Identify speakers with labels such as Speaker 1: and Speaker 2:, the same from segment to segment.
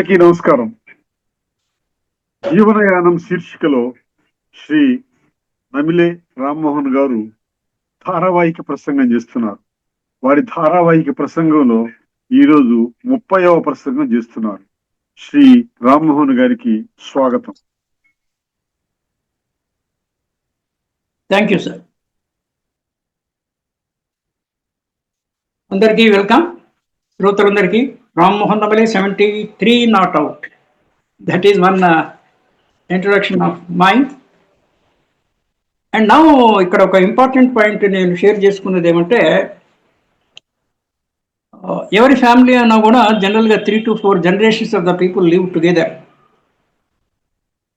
Speaker 1: అందరికీ నమస్కారం. జీవనయానం శీర్షికలో శ్రీ నమిలే రామ్మోహన్ గారు ధారావాహిక ప్రసంగం చేస్తున్నారు. వారి ధారావాహిక ప్రసంగంలో ఈరోజు ముప్పైవ ప్రసంగం చేస్తున్నారు. శ్రీ రామ్మోహన్ గారికి స్వాగతం.
Speaker 2: థ్యాంక్ యూ సార్ అందరికీ వెల్కమ్. శ్రోతలందరికీ Rammohan నమలే seventy three not out that is one introduction of mind and నా ఇక్కడ ఒక ఇంపార్టెంట్ పాయింట్ నేను షేర్ చేసుకున్నది ఏమంటే uh, ఎవరి ఫ్యామిలీ అన్నా కూడా జనరల్గా three to four generations of the people live together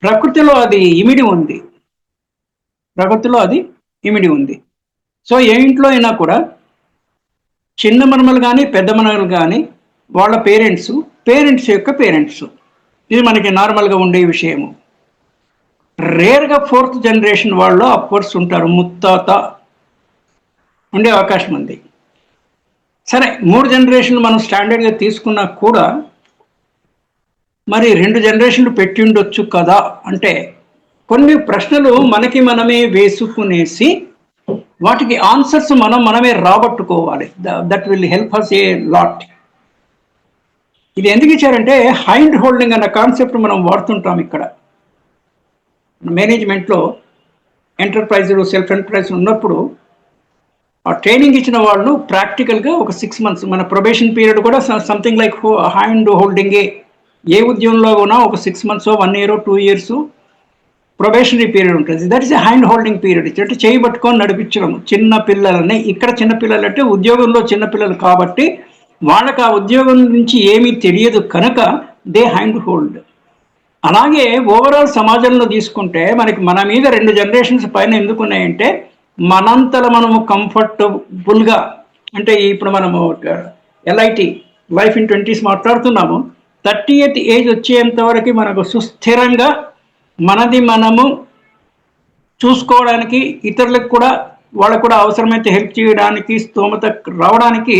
Speaker 2: ప్రకృతిలో అది ఇమిడి ఉంది. ప్రకృతిలో అది ఇమిడి ఉంది. సో ఏ ఇంట్లో అయినా కూడా చిన్న మనమలు కానీ పెద్ద మనమలు కానీ వాళ్ళ పేరెంట్స్ పేరెంట్స్ యొక్క పేరెంట్స్. ఇది మనకి నార్మల్గా ఉండే విషయము. రేర్గా ఫోర్త్ జనరేషన్ వాళ్ళు కోర్స్ ఉంటారు ముత్తాత ఉండే అవకాశం ఉంది. సరే మూడు జనరేషన్లు మనం స్టాండర్డ్గా తీసుకున్నా కూడా మరి రెండు జనరేషన్లు పెట్టి ఉండొచ్చు కదా? అంటే కొన్ని ప్రశ్నలు మనకి మనమే వేసుకునేసి వాటికి ఆన్సర్స్ మనం మనమే రాబట్టుకోవాలి. That will help us a lot. ఇది ఎందుకు ఇచ్చారంటే హైండ్ హోల్డింగ్ అన్న కాన్సెప్ట్ మనం వాడుతుంటాం ఇక్కడ. మేనేజ్మెంట్లో ఎంటర్ప్రైజులు సెల్ఫ్ ఎంటర్ప్రైజ్ ఉన్నప్పుడు ఆ ట్రైనింగ్ ఇచ్చిన వాళ్ళు ప్రాక్టికల్గా ఒక సిక్స్ మంత్స్ మన ప్రొబేషన్ పీరియడ్ కూడా సంథింగ్ లైక్ హ్యాండ్ హోల్డింగే. ఏ ఉద్యమంలో ఉన్నా ఒక six months one year two years probationary period ఉంటుంది. That is hand holding period ఇచ్చినట్టు చేయి పట్టుకొని నడిపించడం. చిన్న పిల్లలని ఇక్కడ చిన్న పిల్లలు అంటే ఉద్యోగంలో చిన్న పిల్లలు కాబట్టి వాళ్ళకి ఆ ఉద్యోగం నుంచి ఏమీ తెలియదు కనుక దే హ్యాండ్ హోల్డ్. అలాగే ఓవరాల్ సమాజంలో తీసుకుంటే మనకి మన మీద రెండు జనరేషన్స్ పైన ఎందుకున్నాయంటే మనంతల మనము కంఫర్టబుల్గా అంటే ఇప్పుడు మనము ఎల్ఐటి లైఫ్ ఇన్ ట్వంటీస్ మాట్లాడుతున్నాము. థర్టీ ఎయిత్ ఏజ్ వచ్చేంత వరకు మనకు సుస్థిరంగా మనది మనము చూసుకోవడానికి ఇతరులకు కూడా వాళ్ళకు కూడా అవసరమైతే హెల్ప్ చేయడానికి స్తోమత రావడానికి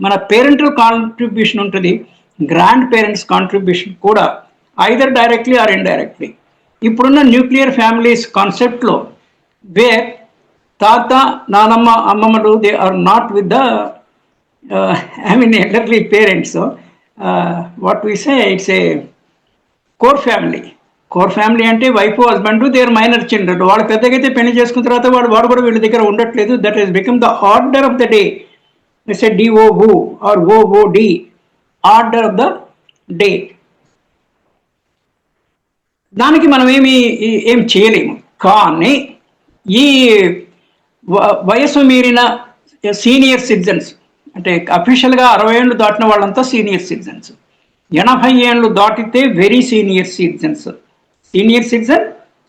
Speaker 2: మన పేరెంటల్ కాంట్రిబ్యూషన్ ఉంటుంది గ్రాండ్ పేరెంట్స్ కాంట్రిబ్యూషన్ కూడా ఐదర్ డైరెక్ట్లీ ఆర్ ఇండైరెక్ట్లీ ఇప్పుడున్న న్యూక్లియర్ ఫ్యామిలీస్ కాన్సెప్ట్లో వేర్ తాత నానమ్మ అమ్మమ్మలు they are not with the I mean elderly parents what we say it's a core family core family అంటే wife husband their minor children వాడు పెద్దగైతే పెళ్ళి చేసుకున్న తర్వాత వాడు వాడు కూడా వీళ్ళ దగ్గర ఉండట్లేదు. That is become the order of the day let's say D O O or O O D order of the day దానికి మనం ఏమి ఏం చేయలేము. కానీ ఈ వయసు మీరిన సీనియర్ సిటిజన్స్ అంటే అఫీషియల్గా అరవై ఏళ్ళు దాటిన వాళ్ళంతా సీనియర్ సిటిజన్స్. ఎనభై ఏళ్ళు దాటితే very senior citizens. Senior citizen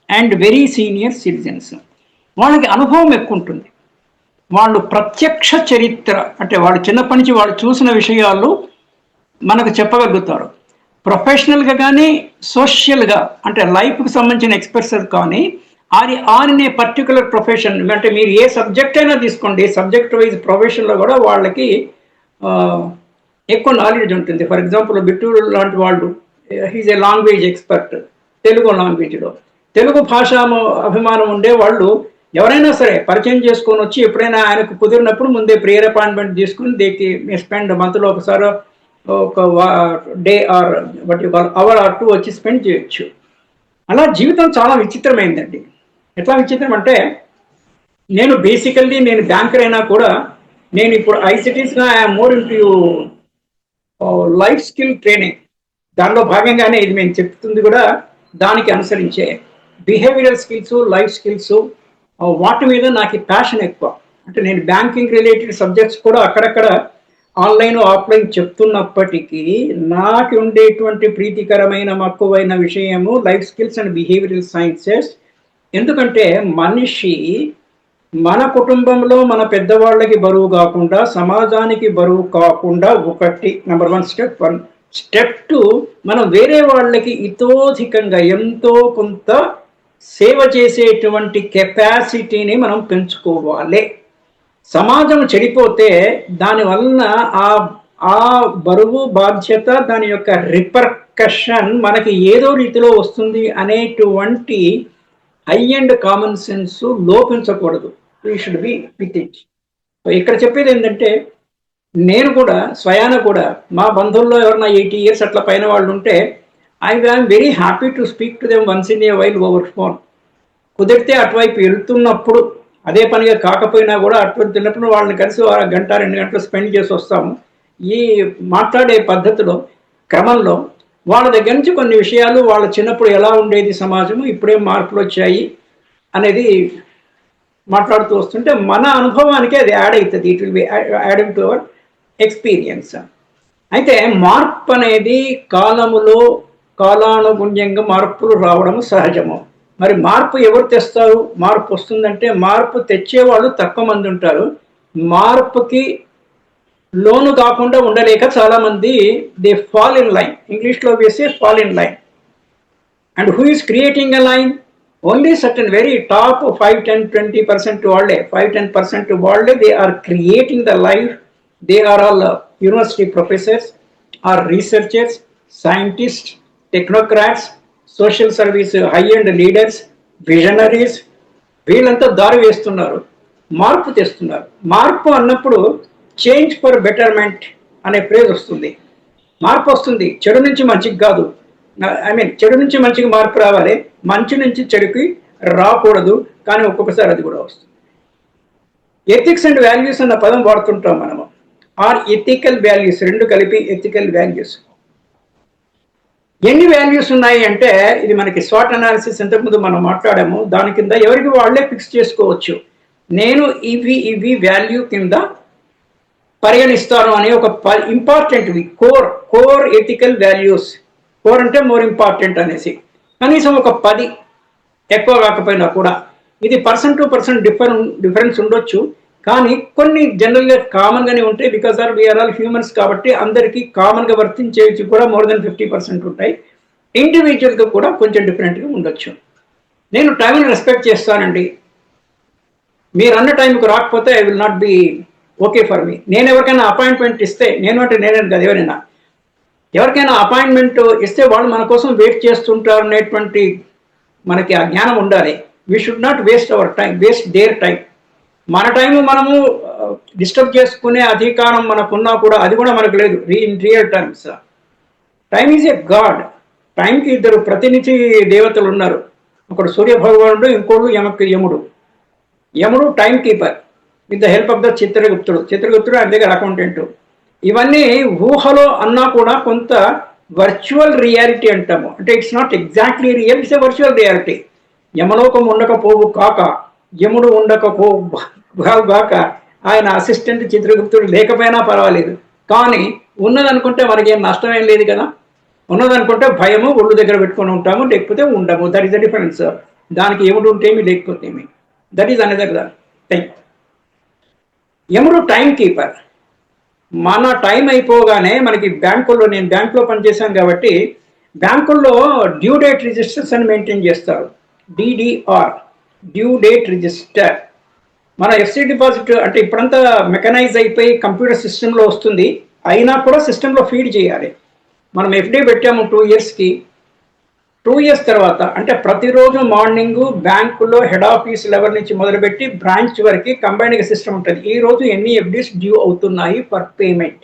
Speaker 2: and very senior citizens. వాళ్ళకి అనుభవం ఎక్కువ ఉంటుంది. వాళ్ళు ప్రత్యక్ష చరిత్ర అంటే వాళ్ళు చిన్నప్పటి నుంచి వాళ్ళు చూసిన విషయాలు మనకు చెప్పగలుగుతారు. ప్రొఫెషనల్గా కానీ సోషల్గా అంటే లైఫ్కి సంబంధించిన ఎక్స్పర్ట్స్ కానీ ఆరి ఆరినే పర్టికులర్ ప్రొఫెషన్ అంటే మీరు ఏ సబ్జెక్ట్ అయినా తీసుకోండి సబ్జెక్ట్ వైజ్ ప్రొఫెషన్లో కూడా వాళ్ళకి ఎక్కువ నాలెడ్జ్ ఉంటుంది. ఫర్ ఎగ్జాంపుల్ బిట్టూరు లాంటి వాళ్ళు he's a language expert Telugu లాంగ్వేజ్లో. తెలుగు భాష అభిమానం ఉండే వాళ్ళు ఎవరైనా సరే పరిచయం చేసుకొని వచ్చి ఎప్పుడైనా ఆయనకు కుదిరినప్పుడు ముందే ప్రియర్ అపాయింట్మెంట్ తీసుకుని దేకి స్పెండ్ మంత్లో ఒకసారి ఒక day or but hour or two వచ్చి స్పెండ్ చేయొచ్చు. అలా జీవితం చాలా విచిత్రమైందండి. ఎట్లా విచిత్రం అంటే నేను బేసికల్లీ నేను బ్యాంకర్ అయినా కూడా నేను ఇప్పుడు ఐసిటీస్గా I'm more in life skill training. దానిలో భాగంగానే ఇది మేము చెప్తుంది కూడా దానికి అనుసరించే. బిహేవియరల్ స్కిల్స్ లైఫ్ స్కిల్స్ వాటి మీద నాకు ప్యాషన్ ఎక్కువ. అంటే నేను బ్యాంకింగ్ రిలేటెడ్ సబ్జెక్ట్స్ కూడా అక్కడక్కడ ఆన్లైన్ ఆఫ్లైన్ చెప్తున్నప్పటికీ నాకు ఉండేటువంటి ప్రీతికరమైన మక్కువైన విషయము life skills and behavioural sciences ఎందుకంటే మనిషి మన కుటుంబంలో మన పెద్దవాళ్ళకి బరువు కాకుండా సమాజానికి బరువు కాకుండా ఒకటి number one step one step two మనం వేరే వాళ్ళకి ఇతోధికంగా ఎంతో కొంత సేవ చేసేటువంటి కెపాసిటీని మనం పెంచుకోవాలి. సమాజం చెడిపోతే దానివల్ల ఆ ఆ బరువు బాధ్యత దాని యొక్క రిపర్కషన్ మనకి ఏదో రీతిలో వస్తుంది అనేటువంటి high and common sense లోపించకూడదు. We should be with it ఇక్కడ చెప్పేది ఏంటంటే నేను కూడా స్వయాన కూడా మా బంధువుల్లో ఎవరైనా ఎయిటీ ఇయర్స్ అట్లా పైన వాళ్ళు ఉంటే I I'm very happy to speak to them once in a while over phone కుదిరితే అటువైపు వెళ్తున్నప్పుడు అదే పనిగా కాకపోయినా కూడా అటువంటి తిన్నప్పుడు వాళ్ళని కలిసి ఒక గంట రెండు గంటలు స్పెండ్ చేసి వస్తాము. ఈ మాట్లాడే పద్ధతిలో క్రమంలో వాళ్ళ దగ్గర నుంచి కొన్ని విషయాలు వాళ్ళ చిన్నప్పుడు ఎలా ఉండేది సమాజము ఇప్పుడే మార్పులు వచ్చాయి అనేది మాట్లాడుతూ వస్తుంటే మన అనుభవానికి అది యాడ్ అవుతుంది. It will be adding to our experience అయితే మార్పు అనేది కాలములో కాలానుగుణ్యంగా మార్పులు రావడం సహజము. మరి మార్పు ఎవరు తెస్తారు? మార్పు వస్తుందంటే మార్పు తెచ్చేవాళ్ళు తక్కువ మంది ఉంటారు. మార్పుకి లోను కాకుండా ఉండలేక చాలామంది దే ఫాల్ ఇన్ లైన్ ఇంగ్లీష్లో వేసే fall in line and who is creating a line only certain very top five ten twenty percent వాళ్ళే. ఫైవ్ టెన్ పర్సెంట్ వాళ్ళే. They are creating the life they are all university professors or researchers scientist technocrats social service high and leaders visionaries వీళ్ళంతా దారి వేస్తున్నారు మార్పు తెస్తున్నారు. మార్పు అన్నప్పుడు change for betterment అనే ప్రేజ్ వస్తుంది. మార్పు వస్తుంది చెడు నుంచి మంచికి కాదు. ఐ మీన్ చెడు నుంచి మంచికి మార్పు రావాలి మంచి నుంచి చెడుకి రాకూడదు కానీ ఒక్కొక్కసారి అది కూడా వస్తుంది. ఎథిక్స్ అండ్ వాల్యూస్ అన్న పదం వాడుతుంటాం మనము. ఆర్ ఎథికల్ వాల్యూస్ రెండు కలిపి ఎథికల్ వాల్యూస్ ఎన్ని వాల్యూస్ ఉన్నాయి అంటే ఇది మనకి షార్ట్ అనాలిసిస్ ఇంతకుముందు మనం మాట్లాడాము. దాని కింద ఎవరికి వాళ్ళే ఫిక్స్ చేసుకోవచ్చు. నేను ఇవి ఇవి వాల్యూ కింద పరిగణిస్తాను అనే ఒక ఇంపార్టెంట్వి core core ethical values core అంటే మోర్ ఇంపార్టెంట్ అనేసి. కనీసం ఒక పది ఎక్కువ కాకపోయినా కూడా. ఇది person to person different difference ఉండొచ్చు. కానీ కొన్ని జనరల్గా కామన్గానే ఉంటాయి because are we are all humans కాబట్టి అందరికీ కామన్గా వర్తించేవి కూడా మోర్ దెన్ ఫిఫ్టీ పర్సెంట్ ఉంటాయి. ఇండివిజువల్గా కూడా కొంచెం డిఫరెంట్గా ఉండొచ్చు. నేను టైంని రెస్పెక్ట్ చేస్తానండి. మీరు అన్న టైంకి రాకపోతే I will not be okay for me నేను ఎవరికైనా అపాయింట్మెంట్ ఇస్తే నేను అంటే నేనే కాదు ఎవరైనా. ఎవరికైనా అపాయింట్మెంట్ ఇస్తే వాళ్ళు మన కోసం వెయిట్ చేస్తుంటారు అనేటువంటి మనకి ఆ జ్ఞానం ఉండాలి. We should not waste our time waste their time మన టైం మనము డిస్టర్బ్ చేసుకునే అధికారం మనకున్నా కూడా అది కూడా మనకు లేదు. రీ in real times. Time is a god టైంకి ఇద్దరు ప్రతినిధి దేవతలు ఉన్నారు. ఒకడు సూర్య భగవానుడు ఇంకోడు యమకు యముడు. యముడు time keeper with the help of the చిత్రగుప్తుడు. చిత్రగుప్తుడు ఆయన దగ్గర అకౌంటెంట్ ఇవన్నీ ఊహలో అన్నా కూడా కొంత వర్చువల్ రియాలిటీ అంటాము. అంటే it's not exactly real it's a virtual reality యమలోకం ఉండకపోవు కాక యముడు ఉండకపో గాక ఆయన అసిస్టెంట్ చిత్రగుప్తుడు లేకపోయినా పర్వాలేదు. కానీ ఉన్నదనుకుంటే మనకేం నష్టం ఏం లేదు కదా. ఉన్నదనుకుంటే భయము ఒళ్ళు దగ్గర పెట్టుకొని ఉంటాము లేకపోతే ఉండము. దట్ ఈస్ ద డిఫరెన్స్ దానికి ఎముడు ఉంటేమి లేకపోతే ఏమి దట్ ఈస్ అనదర్ థింగ్ యముడు టైం కీపర్ మన టైం అయిపోగానే మనకి బ్యాంకుల్లో నేను బ్యాంకులో పనిచేశాను కాబట్టి బ్యాంకుల్లో డ్యూ డేట్ రిజిస్టర్స్ అని మెయింటైన్ చేస్తారు. DDR due date register. మన ఎఫ్సి డిపాజిట్ అంటే ఇప్పుడంతా మెకనైజ్ అయిపోయి కంప్యూటర్ సిస్టంలో వస్తుంది. అయినా కూడా సిస్టంలో ఫీడ్ చేయాలి. మనం ఎఫ్డి పెట్టాము టూ ఇయర్స్కి. టూ ఇయర్స్ తర్వాత అంటే ప్రతిరోజు మార్నింగ్ బ్యాంకులో హెడ్ ఆఫీస్ లెవెల్ నుంచి మొదలుపెట్టి బ్రాంచ్ వరకు కంబైన్డ్ సిస్టమ్ ఉంటుంది. ఈ రోజు ఎన్ని ఎఫ్డీస్ డ్యూ అవుతున్నాయి ఫర్ పేమెంట్.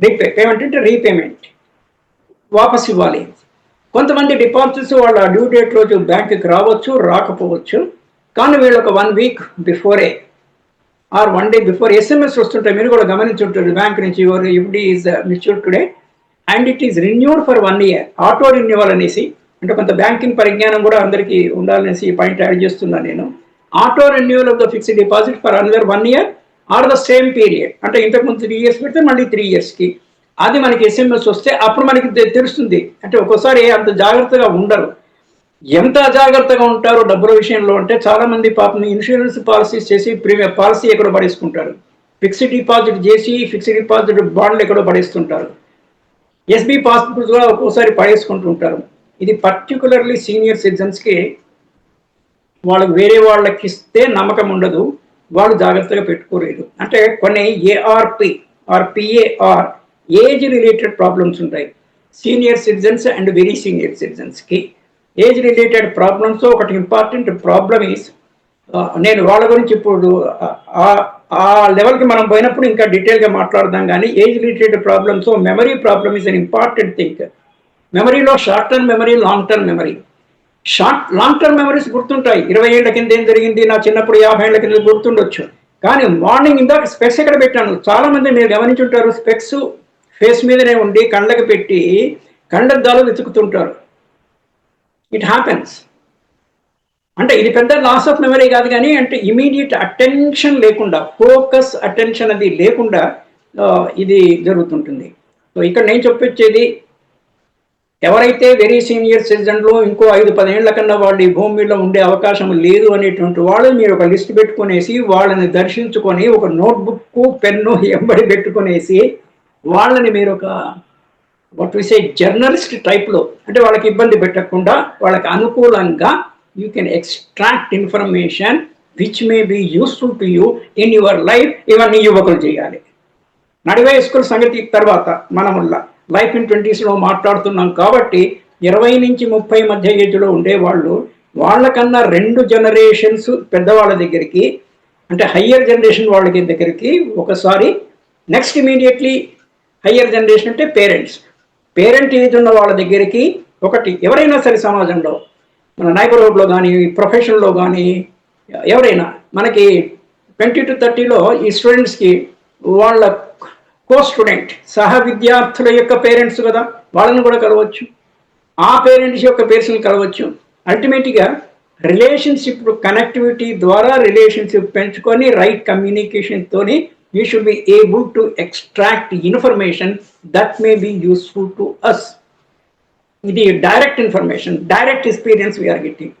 Speaker 2: రీపే పేమెంట్ అంటే రీపేమెంట్. వాపస్ ఇవ్వాలి. కొంతమంది డిపాజిట్స్ వాళ్ళ డ్యూ డేట్ రోజు బ్యాంకుకి రావచ్చు రాకపోవచ్చు. కానీ వీళ్ళు ఒక one week before or one day before SMS వస్తుంటాయి మీరు కూడా గమనించుంటారు. బ్యాంక్ నుంచి your FD is mature today and it is renewed for one year auto renewal అనేసి అంటే కొంత బ్యాంకింగ్ పరిజ్ఞానం కూడా అందరికీ ఉండాలనేసి ఈ పాయింట్ యాడ్ చేస్తున్నాను నేను. Auto renewal of the fixed deposit for another one year or the same period అంటే ఇంతకుముందు త్రీ ఇయర్స్ పెడితే మళ్ళీ త్రీ ఇయర్స్కి అది మనకి ఎస్ఎంఎస్ వస్తే అప్పుడు మనకి తెలుస్తుంది. అంటే ఒక్కోసారి అంత జాగ్రత్తగా ఉండరు. ఎంత అజాగ్రత్తగా ఉంటారో డబ్బుల విషయంలో అంటే చాలామంది పాపం ఇన్సూరెన్స్ పాలసీస్ చేసి ప్రీమియం పాలసీ ఎక్కడో పడేసుకుంటారు. ఫిక్స్డ్ డిపాజిట్ చేసి ఫిక్స్డ్ డిపాజిట్ బాండ్లు ఎక్కడో పడేస్తుంటారు. ఎస్బీ పాస్బుక్ కూడా ఒక్కోసారి పడేసుకుంటూ ఉంటారు. ఇది పర్టికులర్లీ సీనియర్ సిటిజన్స్కి వాళ్ళకి వేరే వాళ్ళకి ఇస్తే నమ్మకం ఉండదు. వాళ్ళు జాగ్రత్తగా పెట్టుకోలేదు. అంటే కొన్ని ARP or PAR age related problems ఉంటాయి. Senior citizens and very senior సిటిజన్స్కి age related problems ఒకటి ఇంపార్టెంట్ ప్రాబ్లమ్ ఈస్ నేను వాళ్ళ గురించి ఇప్పుడు ఆ- లెవెల్కి మనం పోయినప్పుడు ఇంకా డీటెయిల్గా మాట్లాడదాం కానీ age related problems memory problem is an important thing మెమరీలో short term memory long term memory short long term memories గుర్తుంటాయి. ఇరవై ఏళ్ళ కింద ఏం జరిగింది? నా చిన్నప్పుడు యాభై ఏళ్ళ కింద గుర్తుండొచ్చు. కానీ మార్నింగ్ ఇందాక స్పెక్స్ ఎక్కడ పెట్టాను? చాలా మంది మీరు గమనించుంటారు స్పెక్స్ ఫేస్ మీదనే ఉండి కళ్ళకి పెట్టి కండద్దాలు వెతుకుతుంటారు. ఇట్ హ్యాపెన్స్ అంటే ఇది పెద్ద లాస్ ఆఫ్ మెమరీ కాదు కానీ అంటే ఇమీడియట్ అటెన్షన్ లేకుండా ఫోకస్ అటెన్షన్ అది లేకుండా ఇది జరుగుతుంటుంది. సో ఇక్కడ నేను చెప్పొచ్చేది ఎవరైతే వెరీ సీనియర్ సిటిజన్లు ఇంకో ఐదు పదేళ్ళ కన్నా వాళ్ళు ఈ భూమి మీద ఉండే అవకాశం లేదు అనేటువంటి వాళ్ళు మీరు ఒక లిస్ట్ పెట్టుకునేసి వాళ్ళని దర్శించుకొని ఒక నోట్బుక్ పెన్ను ఎంబడి పెట్టుకునేసి వాళ్ళని మీరు ఒక వాట్ విసే జర్నలిస్ట్ టైప్లో అంటే వాళ్ళకి ఇబ్బంది పెట్టకుండా వాళ్ళకి అనుకూలంగా you can extract information which may be useful to you in your life ఇవన్నీ యువకులు చేయాలి. నడివే స్కూల్ సంగతి తర్వాత మనం లైఫ్ ఇన్ ట్వంటీస్లో మాట్లాడుతున్నాం కాబట్టి ఇరవై నుంచి ముప్పై మధ్య ఏజ్లో ఉండేవాళ్ళు వాళ్ళకన్నా రెండు జనరేషన్స్ పెద్దవాళ్ళ దగ్గరికి అంటే హయ్యర్ జనరేషన్ వాళ్ళకి దగ్గరికి ఒకసారి నెక్స్ట్ ఇమీడియట్లీ హయ్యర్ జనరేషన్ అంటే పేరెంట్స్. పేరెంట్ ఏజ్ ఉన్న వాళ్ళ దగ్గరికి ఒకటి ఎవరైనా సరే సమాజంలో మన నైబర్హుడ్లో కానీ ప్రొఫెషన్లో కానీ ఎవరైనా మనకి ట్వంటీ టు థర్టీలో ఈ స్టూడెంట్స్కి వాళ్ళ కో స్టూడెంట్ సహ విద్యార్థుల యొక్క పేరెంట్స్ కదా వాళ్ళని కూడా కలవచ్చు. ఆ పేరెంట్స్ యొక్క పేరెంట్స్ని కలవచ్చు. అల్టిమేట్గా రిలేషన్షిప్ కనెక్టివిటీ ద్వారా రిలేషన్షిప్ పెంచుకొని right కమ్యూనికేషన్తోని you should be able to extract information that may be useful to us ఇది direct information direct experience we are getting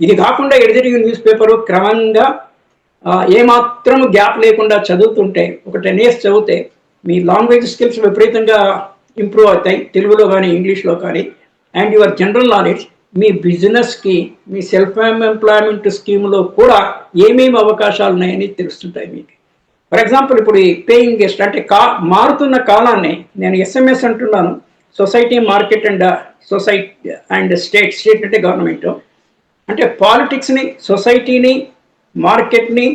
Speaker 2: ఇది కాకుండా ఎడిటింగ్ న్యూస్ పేపర్ క్రమంగా ఏమాత్రం గ్యాప్ లేకుండా చదువుతుంటే ఒక టెన్ ఇయర్స్ చదివితే మీ లాంగ్వేజ్ స్కిల్స్ విపరీతంగా ఇంప్రూవ్ అవుతాయి. తెలుగులో కానీ ఇంగ్లీష్లో కానీ. అండ్ యువర్ జనరల్ నాలెడ్జ్ మీ బిజినెస్కి మీ సెల్ఫ్ ఎంప్లాయ్మెంట్ స్కీమ్లో కూడా ఏమేమి అవకాశాలు ఉన్నాయని తెలుస్తుంటాయి మీకు. ఫర్ ఎగ్జాంపుల్ ఇప్పుడు ఈ పేయింగ్ గెస్ట్ అంటే కా మారుతున్న కాలాన్ని నేను ఎస్ఎంఎస్ అంటున్నాను. Society market and society and state state అంటే గవర్నమెంట్ అంటే పాలిటిక్స్ని సొసైటీని మార్కెట్ని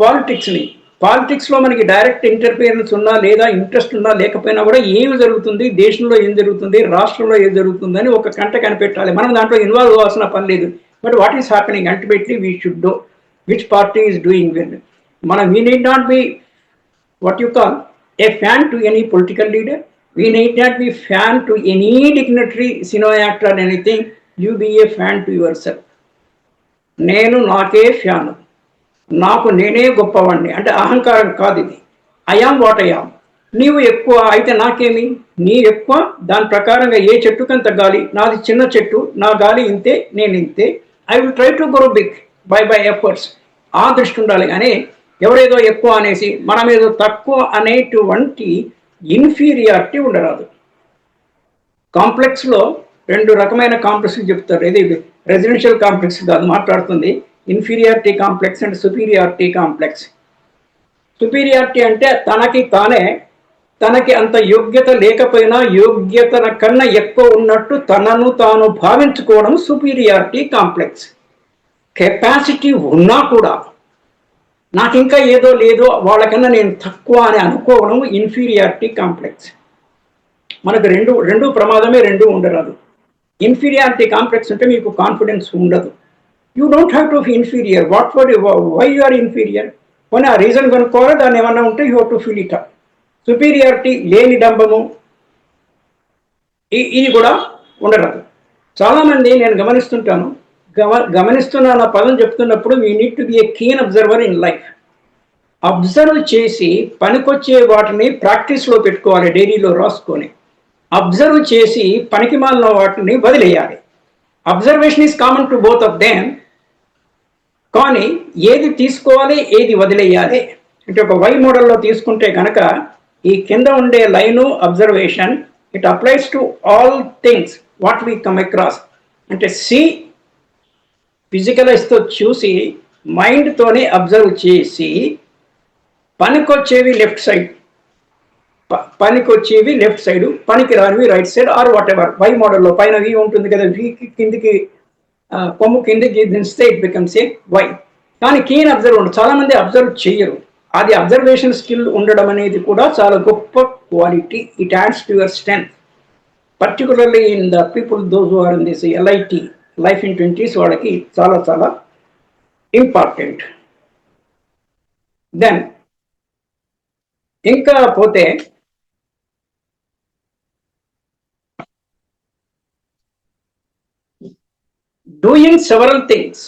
Speaker 2: పాలిటిక్స్ని పాలిటిక్స్లో మనకి డైరెక్ట్ ఇంటర్ఫియరెన్స్ ఉన్నా లేదా ఇంట్రెస్ట్ ఉన్నా లేకపోయినా కూడా ఏమి జరుగుతుంది? దేశంలో ఏం జరుగుతుంది? రాష్ట్రంలో ఏం జరుగుతుంది అని ఒక కంట కనిపెట్టాలి. మనం దాంట్లో ఇన్వాల్వ్ అవ్వాల్సిన పని లేదు. But what is happening ultimately we should do which party is doing well మనం we need not be what you call a fan to any political leader we need not be fan to any dignitary dignitary, actor and anything you be a fan to your self నేను నాకే fan నాకు నేనే గొప్పవాడిని అంటే అహంకారం కాదు ఇది. I am what I am నీవు ఎక్కువ అయితే నాకేమి? నీ ఎక్కువ? దాని ప్రకారంగా ఏ చెట్టుకంత గాలి? నాది చిన్న చెట్టు. నా గాలి ఇంతే నేను ఇంతే. I will try to grow big by by efforts ఆ దృష్టి ఉండాలి. కానీ ఎవరేదో ఎక్కువ అనేసి మనం ఏదో తక్కువ అనేటువంటి ఇన్ఫీరియారిటీ ఉండరాదు. కాంప్లెక్స్లో రెండు రకమైన కాంప్లెక్స్ చెప్తారు. ఇది రెసిడెన్షియల్ కాంప్లెక్స్ కాదు మాట్లాడుతుంది. Inferiority complex and superiority complex. Superiority అంటే తనకి తానే తనకి అంత యోగ్యత లేకపోయినా యోగ్యత కన్నా ఎక్కువ ఉన్నట్టు తనను తాను భావించుకోవడం సుపీరియారిటీ కాంప్లెక్స్. కెపాసిటీ ఉన్నా కూడా నాకు ఇంకా ఏదో లేదో వాళ్ళకన్నా నేను తక్కువ అని అనుకోవడం ఇన్ఫీరియారిటీ కాంప్లెక్స్ మనకు రెండు రెండు ప్రమాదమే రెండు ఉండరాదు. ఇన్ఫీరియారిటీ కాంప్లెక్స్ అంటే మీకు కాన్ఫిడెన్స్ ఉండదు. You don't have to inferior what for why you are inferior కొన్ని ఆ రీజన్ కనుక్కోవాలి దాన్ని ఏమన్నా ఉంటే you to feel it superiority లేని డంబము ఇది కూడా ఉండరాదు. చాలామంది నేను గమనిస్తుంటాను గమ గమనిస్తున్న పదం చెప్తున్నప్పుడు you need to be a keen observer in life observe చేసి పనికొచ్చే వాటిని ప్రాక్టీస్లో పెట్టుకోవాలి డైరీలో రాసుకొని. అబ్జర్వ్ చేసి పనికి మాలిన వాటిని వదిలేయాలి. Observation is common to both of them కానీ ఏది తీసుకోవాలి ఏది వదిలేయాలి అంటే ఒక వై మోడల్లో తీసుకుంటే కనుక ఈ కింద ఉండే line observation it applies to all things what we come across అంటే సి ఫిజికలైజ్తో చూసి మైండ్తోనే అబ్జర్వ్ చేసి పనికొచ్చేవి లెఫ్ట్ సైడ్ ప- పనికి వచ్చేవి లెఫ్ట్ సైడ్ పనికి రానివి right side or whatever Y మోడల్లో పైన వి ఉంటుంది కదా వి కిందికి కొమ్ము కిందికి దించితే ఇట్ బికమ్స్ ఏ వై కానీ కీన్ అబ్జర్వ్ ఉండదు. చాలా మంది అబ్జర్వ్ చేయరు. అది అబ్జర్వేషన్ స్కిల్ ఉండడం అనేది కూడా చాలా గొప్ప quality it adds to your strength particularly in the people those are in this LIT life in twenties వాళ్ళకి చాలా చాలా ఇంపార్టెంట్. దెన్ ఇంకా పోతే డూయింగ్ సెవరల్ థింగ్స్.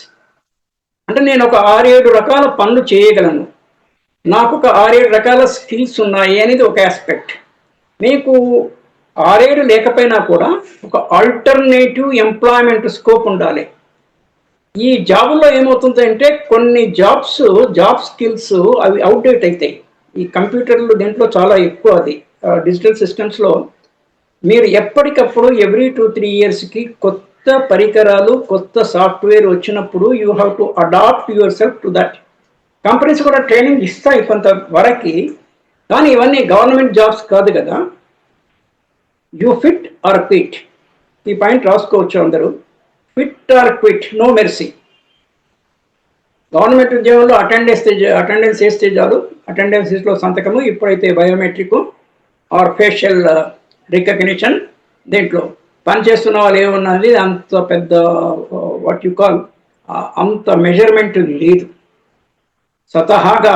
Speaker 2: అంటే నేను ఒక ఆరేడు రకాల పనులు చేయగలను. నాకు ఒక ఆరేడు రకాల స్కిల్స్ ఉన్నాయి అనేది ఒక ఆస్పెక్ట్. మీకు ఆరేడు లేకపోయినా కూడా ఒక ఆల్టర్నేటివ్ ఎంప్లాయ్మెంట్ స్కోప్ ఉండాలి. ఈ జాబ్లో ఏమవుతుందంటే కొన్ని జాబ్స్ జాబ్ స్కిల్స్ అవి అవుట్డేట్ అవుతాయి ఈ కంప్యూటర్లు దీంట్లో చాలా ఎక్కువ అది. డిజిటల్ సిస్టమ్స్లో మీరు ఎప్పటికప్పుడు ఎవ్రీ టూ త్రీ ఇయర్స్కి కొత్త పరికరాలు కొత్త సాఫ్ట్వేర్ వచ్చినప్పుడు you have to adapt your self to that companies కూడా ట్రైనింగ్ ఇస్తాయి కొంత వరకు కానీ ఇవన్నీ గవర్నమెంట్ జాబ్స్ కాదు కదా. You fit or quit. ఈ పాయింట్ రాసుకోవచ్చు అందరూ. Fit or quit no mercy. Government ఉద్యోగంలో అటెండెన్స్ అటెండెన్స్ వేస్తే చాలు. అటెండెన్స్లో సంతకము ఇప్పుడైతే బయోమెట్రిక్ ఆర్ ఫేషియల్ రికగ్నిషన్ దీంట్లో. పనిచేస్తున్న వాళ్ళు ఏమున్నది? అంత పెద్ద వాట్ యు కాల్ అంత మెజర్మెంట్ లేదు. స్వతహాగా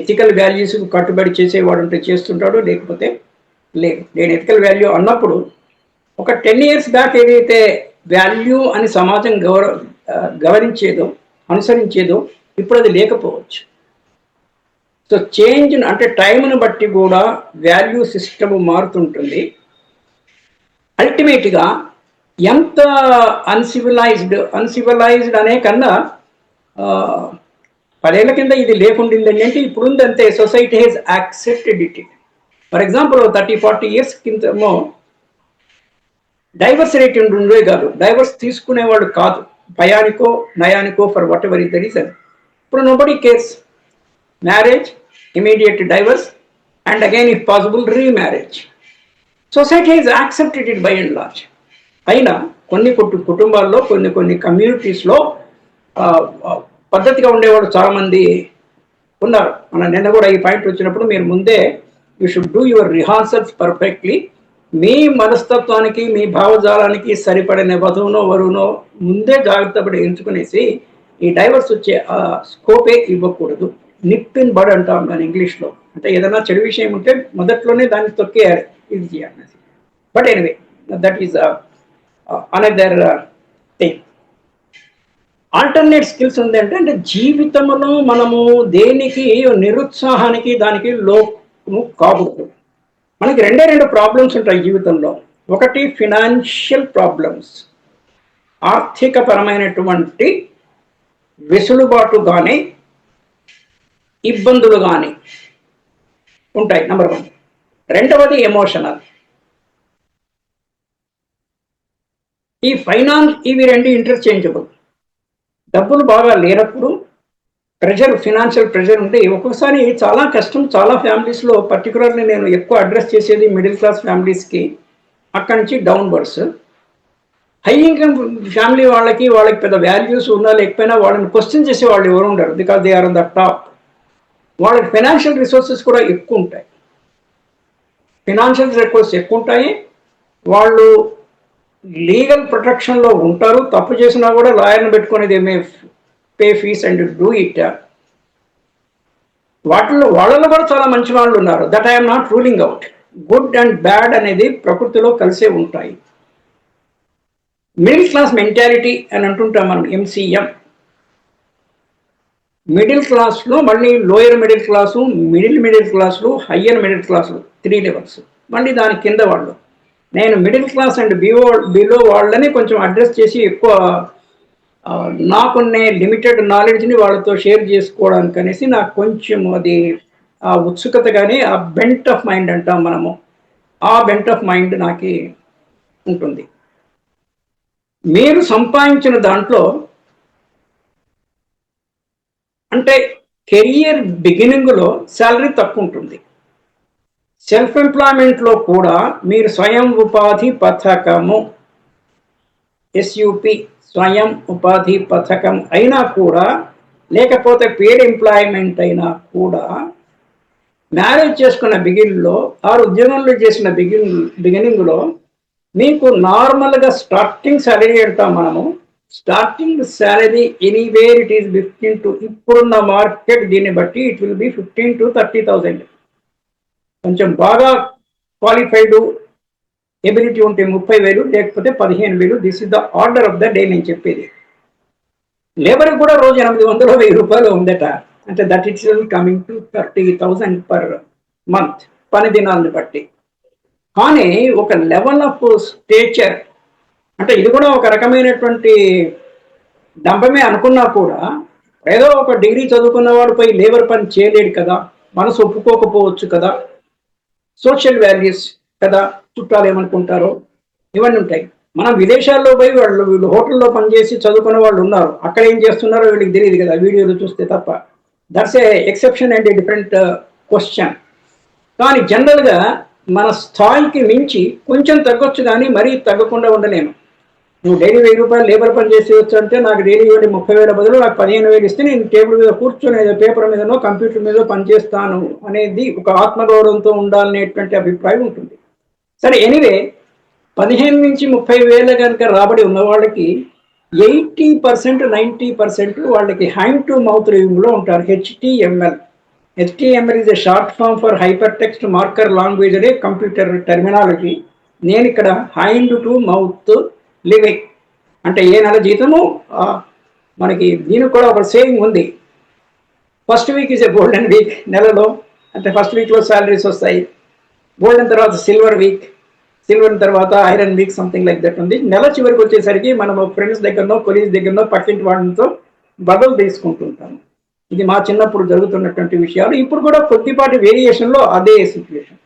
Speaker 2: ఎథికల్ వాల్యూస్ కట్టుబడి చేసేవాడు ఉంటే చేస్తుంటాడు లేకపోతే లేదు. నేను ఎథికల్ వాల్యూ అన్నప్పుడు ఒక టెన్ ఇయర్స్ బ్యాక్ ఏదైతే వాల్యూ అని సమాజం గౌర ఆ, గమనించేదో అనుసరించేదో ఇప్పుడు అది లేకపోవచ్చు. సో చేంజ్ అంటే టైంను బట్టి కూడా వాల్యూ సిస్టమ్ మారుతుంటుంది. అల్టిమేట్గా ఎంత అన్సివిలైజ్డ్ అన్సివిలైజ్డ్ అనే కన్నా పదేళ్ళ కింద ఇది లేకుండిందండి అంటే ఇప్పుడు ఉందంతే society has accepted it for example thirty forty years కిందమో divorce rate ఉండే కాదు. డైవర్స్ తీసుకునేవాడు కాదు. భయానికో నయానికో for whatever is the reason ఇప్పుడు nobody cares marriage immediate divorce and again if possible remarriage society is accepted it by and large అయినా కొన్ని కుటు- కుటుంబాల్లో కొన్ని కొన్ని కమ్యూనిటీస్లో పద్ధతిగా ఉండేవాడు చాలామంది ఉన్నారు. మన నిన్న కూడా ఈ పాయింట్ వచ్చినప్పుడు మీరు ముందే you should do your rehearsals perfectly మీ మనస్తత్వానికి మీ భావజాలానికి సరిపడిన వధువునో వరువునో ముందే జాగ్రత్త పడి ఎంచుకునేసి ఈ డైవర్స్ వచ్చే ఆ స్కోపే ఇవ్వకూడదు. నిప్ ఇన్ బడ్ అంటాం దాని ఇంగ్లీష్లో. అంటే ఏదైనా చెడు విషయం ఉంటే మొదట్లోనే దాన్ని తొక్కేయాలి. ఇది చేయాలి. But anyway that is another thing alternate skills ఉంది అంటే అంటే జీవితంలో మనము దేనికి నిరుత్సాహానికి దానికి లో కాబోతుంది మనకి రెండే రెండు ప్రాబ్లమ్స్ ఉంటాయి జీవితంలో. ఒకటి ఫినాన్షియల్ ప్రాబ్లమ్స్ ఆర్థికపరమైనటువంటి వెసులుబాటు కానీ ఇబ్బందులు కానీ ఉంటాయి నెంబర్ వన్ రెండవది ఎమోషనల్ ఈ ఫైనాన్స్ ఇవి రెండు ఇంటర్చేంజబుల్ డబ్బులు బాగా లేనప్పుడు ప్రెషర్ ఫినాన్షియల్ ప్రెషర్ ఉంటే ఒక్కొక్కసారి చాలా కష్టం చాలా ఫ్యామిలీస్లో పర్టికులర్లీ నేను ఎక్కువ అడ్రస్ చేసేది మిడిల్ క్లాస్ ఫ్యామిలీస్కి అక్కడి నుంచి డౌన్వర్డ్స్ హై ఇన్కమ్ ఫ్యామిలీ వాళ్ళకి వాళ్ళకి పెద్ద వాల్యూస్ ఉన్నా లేకపోయినా వాళ్ళని క్వశ్చన్ చేసే వాళ్ళు ఎవరు ఉండరు because they are the top వాళ్ళకి ఫైనాన్షియల్ రిసోర్సెస్ కూడా ఎక్కువ ఉంటాయి. ఫినాన్షియల్ రిక్వెస్ట్ ఎక్కువ ఉంటాయి. వాళ్ళు లీగల్ ప్రొటెక్షన్లో ఉంటారు. తప్పు చేసినా కూడా లాయర్ని పెట్టుకునేది ఏమే pay fees and do it వాటిలో వాళ్ళలో కూడా చాలా మంచి వాళ్ళు ఉన్నారు. That I'm not ruling out good and bad అనేది ప్రకృతిలో కలిసే ఉంటాయి. మిడిల్ క్లాస్ మెంటాలిటీ అని అంటుంటాం మనం ఎంసీఎం మిడిల్ క్లాస్లో మళ్ళీ lower middle class middle middle క్లాసులు హయ్యర్ మిడిల్ క్లాసులు త్రీ లెవెల్స్ మళ్ళీ దాని కింద వాళ్ళు. నేను middle class and below below వాళ్ళని కొంచెం అడ్రస్ చేసి ఎక్కువ నాకున్నే లిమిటెడ్ నాలెడ్జ్ని వాళ్ళతో షేర్ చేసుకోవడానికి అనేసి నాకు కొంచెం అది ఆ ఉత్సుకత కానీ ఆ బెంట్ ఆఫ్ మైండ్ అంటాం మనము. ఆ బెంట్ ఆఫ్ మైండ్ నాకు ఉంటుంది. మీరు సంపాదించిన దాంట్లో అంటే కెరియర్ బిగినింగ్లో శాలరీ తక్కువ ఉంటుంది. సెల్ఫ్ ఎంప్లాయ్మెంట్లో కూడా మీరు స్వయం ఉపాధి పథకము ఎస్యుపి స్వయం ఉపాధి పథకం అయినా కూడా లేకపోతే పేడ్ ఎంప్లాయ్మెంట్ అయినా కూడా మ్యారేజ్ చేసుకున్న బిగిన్లో ఆరు ఉద్యోగంలో చేసిన బిగిన్ బిగినింగ్లో మీకు నార్మల్గా స్టార్టింగ్ శాలరీ అంటాం మనము. Starting salary anywhere it is fifteen to ఇప్పుడున్న మార్కెట్ దీన్ని బట్టి it will be fifteen to thirty thousand కొంచెం బాగా క్వాలిఫైడ్ ఎబిలిటీ ఉంటే ముప్పై వేలు లేకపోతే పదిహేను వేలు. This is the order of the day నేను చెప్పేది. లేబర్ కూడా రోజు ఎనిమిది వందల వెయ్యి రూపాయలు ఉందట. అంటే that it's coming to thirty thousand per month పని దినాలను బట్టి. కానీ ఒక లెవెల్ ఆఫ్ స్టేచర్ అంటే ఇది కూడా ఒక రకమైనటువంటి డంపమే అనుకున్నా కూడా ఏదో ఒక డిగ్రీ చదువుకున్న వాడు పోయి లేబర్ పని చేయలేడు కదా మనసు ఒప్పుకోకపోవచ్చు కదా సోషల్ వాల్యూస్ కదా చుట్టాలు ఏమనుకుంటారో ఇవన్నీ ఉంటాయి. మనం విదేశాల్లో పోయి వాళ్ళు వీళ్ళు హోటల్లో పనిచేసి చదువుకున్న వాళ్ళు ఉన్నారు. అక్కడ ఏం చేస్తున్నారో వీళ్ళకి తెలియదు కదా వీడియోలు చూస్తే తప్ప. That's a exception and different question కానీ జనరల్గా మన స్థాయికి మించి కొంచెం తగ్గొచ్చు కానీ మరీ తగ్గకుండా ఉండలేము. నువ్వు డైలీ వెయ్యి రూపాయలు లేబర్ పని చేసేయచ్చు అంటే నాకు డైలీ ఇవ్వండి ముప్పై వేల బదులు నాకు పదిహేను వేలు ఇస్తే నేను టేబుల్ మీద కూర్చొని ఏదో పేపర్ మీదనో కంప్యూటర్ మీదో పనిచేస్తాను అనేది ఒక ఆత్మగౌరవంతో ఉండాలనేటువంటి అభిప్రాయం ఉంటుంది. సరే ఎనీవే పదిహేను నుంచి ముప్పై వేల కనుక రాబడి ఉన్న వాళ్ళకి ఎయిటీ పర్సెంట్ నైంటీ పర్సెంట్ వాళ్ళకి హ్యాండ్ టు మౌత్ రివ్యూలో ఉంటారు. HTML. HTML is a short form for hyper text marker language అనే కంప్యూటర్ టెర్మినాలజీ నేను ఇక్కడ హ్యాండ్ టు మౌత్ లివింగ్ అంటే ఏ నెల జీతము? మనకి దీనికి కూడా ఒక సేవింగ్ ఉంది. First week is a golden week నెలలో అంటే ఫస్ట్ వీక్లో శాలరీస్ వస్తాయి. గోల్డెన్ తర్వాత సిల్వర్ వీక్ సిల్వర్ తర్వాత iron week something like that ఉంది. నెల చివరికి వచ్చేసరికి మనం ఫ్రెండ్స్ దగ్గరనో కొలీగ్స్ దగ్గరనో పక్కింటి వాళ్ళతో బదులు తీసుకుంటుంటాము. ఇది మా చిన్నప్పుడు జరుగుతున్నటువంటి విషయాలు. ఇప్పుడు కూడా కొద్దిపాటి వేరియేషన్లో అదే సిచ్యువేషన్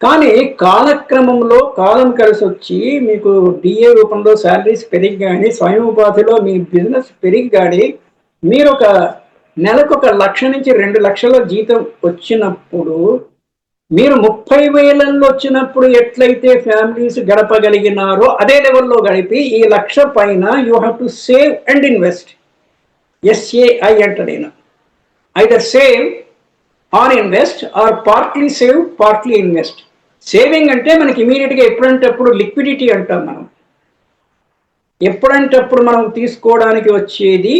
Speaker 2: కానీ కాలక్రమంలో కాలం కలిసి వచ్చి మీకు డిఏ రూపంలో శాలరీస్ పెరిగి కానీ స్వయం ఉపాధిలో మీ బిజినెస్ పెరిగి కానీ మీరు ఒక నెలకు ఒక లక్ష నుంచి రెండు లక్షల జీతం వచ్చినప్పుడు మీరు ముప్పై వేలల్లో వచ్చినప్పుడు ఎట్లయితే ఫ్యామిలీస్ గడపగలిగినారో అదే లెవెల్లో గడిపి ఈ లక్ష పైన you have to save and invest. SAI అంట నేను either save or invest or partly save partly invest saving అంటే మనకి ఇమీడియట్గా ఎప్పుడంటప్పుడు లిక్విడిటీ అంటాం మనం. ఎప్పుడంటప్పుడు మనం తీసుకోవడానికి వచ్చేది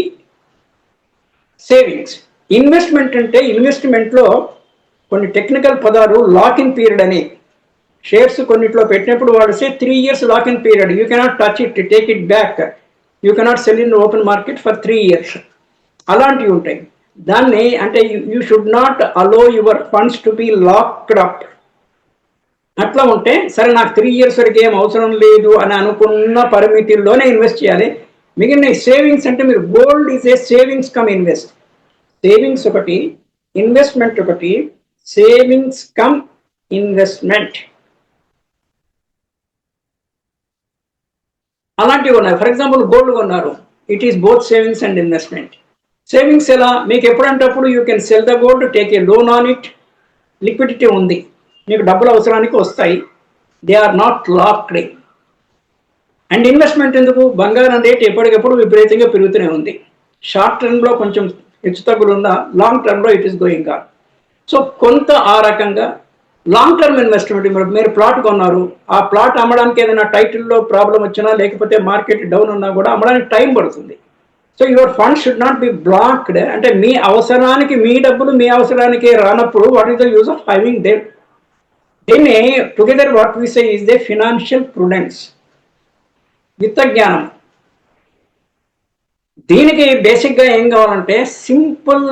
Speaker 2: సేవింగ్స్ ఇన్వెస్ట్మెంట్ అంటే ఇన్వెస్ట్మెంట్లో కొన్ని టెక్నికల్ పదాలు లాక్ ఇన్ పీరియడ్ అని. షేర్స్ కొన్నిట్లో పెట్టినప్పుడు వాడు say three years lock in period you cannot touch it take it back you cannot sell in open market for three years అలాంటివి ఉంటాయి. దాన్ని అంటే you should not allow your funds to be locked up అట్లా ఉంటే సరే నాకు three years వరకు ఏం అవసరం లేదు అని అనుకున్న పరిమితుల్లోనే ఇన్వెస్ట్ చేయాలి. మిగిలిన సేవింగ్స్ అంటే మీరు gold is a savings cum invest savings ఒకటి ఇన్వెస్ట్మెంట్ ఒకటి సేవింగ్స్ కమ్ ఇన్వెస్ట్మెంట్ అలాంటివి ఉన్నాయి. ఫర్ ఎగ్జాంపుల్ గోల్డ్ కొన్నారు. It is both savings and investment savings ఎలా? మీకు ఎప్పుడంటప్పుడు you can sell the gold take a loan on it liquidity ఉంది. మీకు డబ్బులు అవసరానికి వస్తాయి. They are not locked and investment ఎందుకు? బంగారం రేట్ ఎప్పటికప్పుడు విపరీతంగా పెరుగుతూనే ఉంది. షార్ట్ టర్మ్లో కొంచెం హెచ్చు తగ్గులు ఉన్నా లాంగ్ టర్మ్లో it is going on so కొంత ఆ రకంగా లాంగ్ టర్మ్ ఇన్వెస్ట్మెంట్ మీరు మీరు ప్లాట్ కొన్నారు. ఆ ప్లాట్ అమ్మడానికి ఏదైనా టైటిల్లో ప్రాబ్లం వచ్చినా లేకపోతే మార్కెట్ డౌన్ ఉన్నా కూడా అమ్మడానికి టైం పడుతుంది. So your fund should not be blocked అంటే మీ అవసరానికి మీ డబ్బులు మీ అవసరానికి రానప్పుడు what is the use of having they దీన్ని together what we say is they financial prudence విత్త జ్ఞానం దీనికి బేసిక్గా ఏం కావాలంటే simple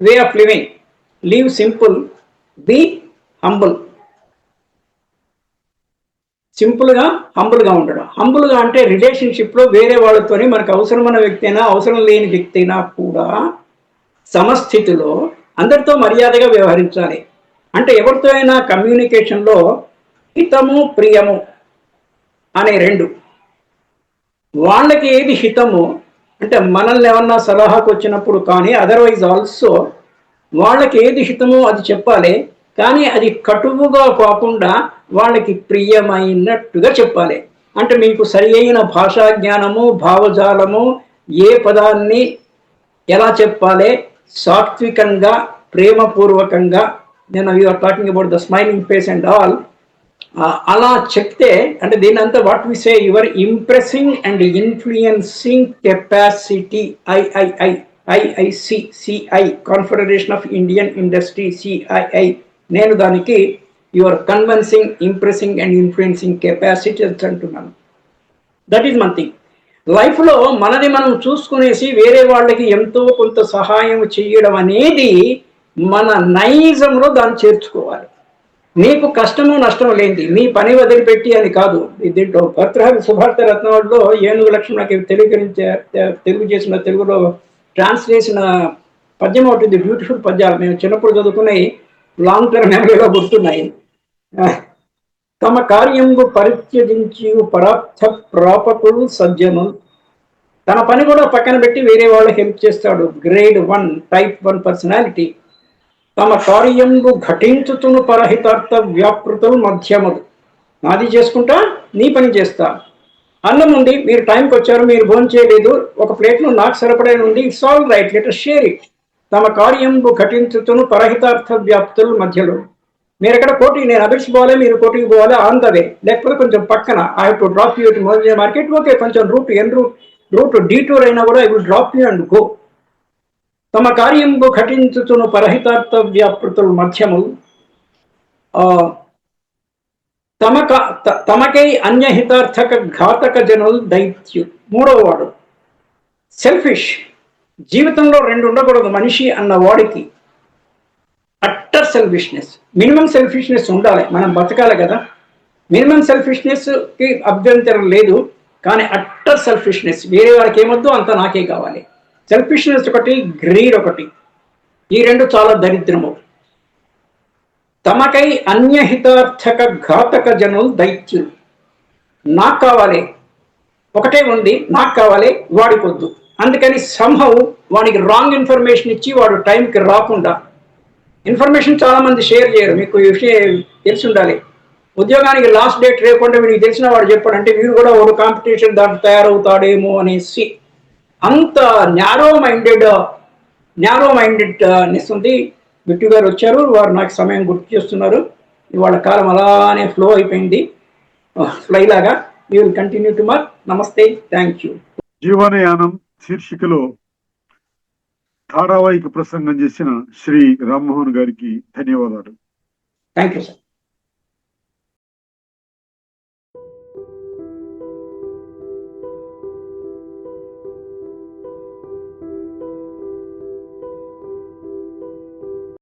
Speaker 2: way of living leave simple be humble సింపుల్గా హంబుల్గా ఉండడం. హంబుల్గా అంటే రిలేషన్షిప్లో వేరే వాళ్ళతోని మనకు అవసరమైన వ్యక్తి అయినా అవసరం లేని వ్యక్తి అయినా కూడా సమస్థితిలో అందరితో మర్యాదగా వ్యవహరించాలి. అంటే ఎవరితో అయినా కమ్యూనికేషన్లో హితము ప్రియము అనే రెండు. వాళ్ళకి ఏది హితము? అంటే మనల్ని ఏమన్నా సలహాకు వచ్చినప్పుడు కానీ అదర్వైజ్ ఆల్సో వాళ్ళకి ఏది హితమో అది చెప్పాలి కానీ అది కటువుగా కాకుండా వాళ్ళకి ప్రియమైనట్టుగా చెప్పాలి. అంటే మీకు సరి అయిన భాషా జ్ఞానము భావజాలము ఏ పదాన్ని ఎలా చెప్పాలి? సాత్వికంగా ప్రేమపూర్వకంగా నేను you're talking about the smiling face and all అలా చెప్తే అంటే దీని అంతా what we say your impressing and influencing capacity III IIC CI confederation of Indian industry CII నేను దానికి your convincing impressing and influencing capacity అంటున్నాను. దట్ ఈజ్ మన్ థింగ్ లైఫ్లో మనది మనం చూసుకునేసి వేరే వాళ్ళకి ఎంతో కొంత సహాయం చేయడం అనేది మన నైజంలో దాన్ని చేర్చుకోవాలి. నీకు కష్టము నష్టము లేనిది. మీ పని వదిలిపెట్టి అని కాదు. దీంట్లో భర్తృహరి సుభారత రత్నావళిలో ఏనుగు లక్ష్మణకి నాకు తెలుగు తెలుగు చేసిన తెలుగులో ట్రాన్స్లేషన్ uh, పద్యం ఒకటి ఉంది బ్యూటిఫుల్ పద్యాలు. మేము చిన్నప్పుడు చదువుకునే లాంగ్ టర్మ్ మెమరీలో గుర్తున్నాయి. తమ కార్యంబు పరిత్యజించి పరార్థ ప్రాపకులు సజ్జను. తన పని కూడా పక్కన పెట్టి వేరే వాళ్ళకి హెల్ప్ చేస్తాడు. Grade one type one personality తమ కార్యంబు ఘటించుతును పరహితార్థ వ్యాపృతులు మధ్యములు నాది చేసుకుంటా నీ పని చేస్తా. అన్నం ఉంది మీరు టైంకి వచ్చారు మీరు భోజనం చేయలేదు ఒక ప్లేట్లో నాకు సరిపడే ఉంది it's all right letter share it. తమ కార్యంబు ఘటించుతును పరహితార్థ వ్యాప్తుల మధ్యలో. మీరు ఎక్కడ కోటి నేను అభిష్ పోవాలి మీరు కోటికి పోవాలి ఆన్ ద వే లేకపోతే కొంచెం పక్కన I to drop you to Modi market okay కొంచెం route en route route detour అయినా కూడా I will drop you and go తమ కార్యంబు ఘటించుతును పరహితార్థ వ్యాపృతుల మధ్యము. తమక త- తమకై అన్యహితార్థక ఘాతక జనులు దైత్యు మూడవ వాడు సెల్ఫిష్ జీవితంలో రెండు ఉండకూడదు మనిషి అన్న వాడికి. అట్టర్ సెల్ఫిష్నెస్ మినిమం సెల్ఫిష్నెస్ ఉండాలి. మనం బతకాలి కదా. మినిమం సెల్ఫిష్నెస్కి అభ్యంతరం లేదు. కానీ అట్టర్ సెల్ఫిష్నెస్ వేరే వారికి ఏమొద్దు అంత నాకే కావాలి. సెల్ఫిష్నెస్ ఒకటి గ్రీడ్ ఒకటి. ఈ రెండు చాలా దరిద్రము. తమకై అన్యహితార్థక ఘాతక జనులు దైత్యులు. నాకు కావాలి ఒకటే ఉంది నాకు కావాలి వాడికొద్దు. అందుకని సంభవ్ వాడికి రాంగ్ ఇన్ఫర్మేషన్ ఇచ్చి వాడు టైంకి రాకుండా. ఇన్ఫర్మేషన్ చాలా మంది షేర్ చేయరు మీకు ఈ విషయం తెలిసి ఉండాలి ఉద్యోగానికి లాస్ట్ డేట్ రేపంటే మీకు తెలిసిన వాడు చెప్పాడంటే వీడు కూడా ఒక కాంపిటీషన్ దాంట్లో తయారవుతాడేమో అనేసి. అంత న్యారో మైండెడ్ న్యారో మైండెడ్నెస్ ఉంది. బిట్టు గారు వచ్చారు. వారు నాకు సమయం గుర్తు చేస్తున్నారు. ఇవాళ కాలం అలానే ఫ్లో అయిపోయింది. ఫ్లై లాగా. యూ విల్ కంటిన్యూ టు మర్ నమస్తే థ్యాంక్ యూ
Speaker 1: జీవనయానం శీర్షికలో ధారావాహిక ప్రసంగం చేసిన శ్రీ రామ్మోహన్ గారికి ధన్యవాదాలు.
Speaker 2: Thank you sir